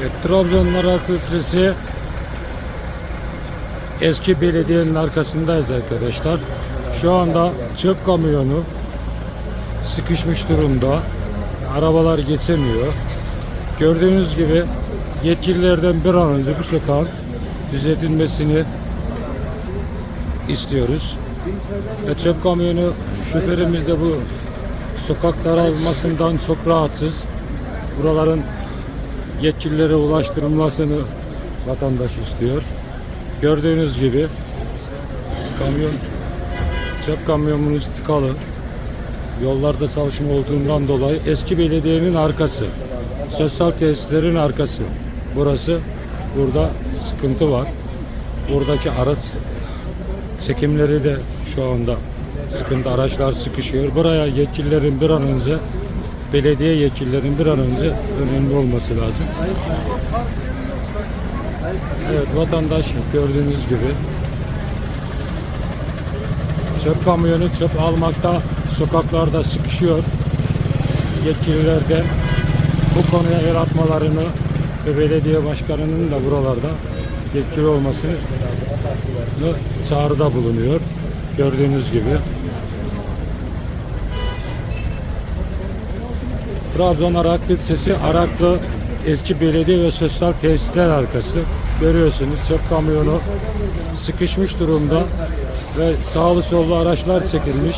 Evet, Trabzon Maraklı eski belediyenin arkasındayız arkadaşlar. Şu anda çöp kamyonu sıkışmış durumda. Arabalar geçemiyor. Gördüğünüz gibi yetkililerden bir an önce bu sokağın düzeltilmesini istiyoruz. Ve çöp kamyonu şoförümüz de bu sokak daralmasından çok rahatsız. Buraların yetkililere ulaştırılmasını vatandaş istiyor. Gördüğünüz gibi kamyon çöp kamyonumuz tıkalı. Yollarda çalışma olduğundan dolayı eski belediyenin arkası. Sosyal tesislerin arkası. Burası burada sıkıntı var. Buradaki araç çekimleri de şu anda sıkıntı araçlar sıkışıyor. Buraya yetkililerin bir an önce belediye yetkililerin bir an önce önemli olması lazım. Evet vatandaş gördüğünüz gibi çöp kamyonu çöp almakta sokaklarda sıkışıyor. Yetkililer de bu konuya el atmalarını ve belediye başkanının da buralarda yetkili olmasını çağrıda bulunuyor. Gördüğünüz gibi. Trabzon Araklı Lisesi Araklı eski belediye ve sosyal tesisler arkası. Görüyorsunuz çöp kamyonu sıkışmış durumda ve sağlı sollu araçlar çekilmiş.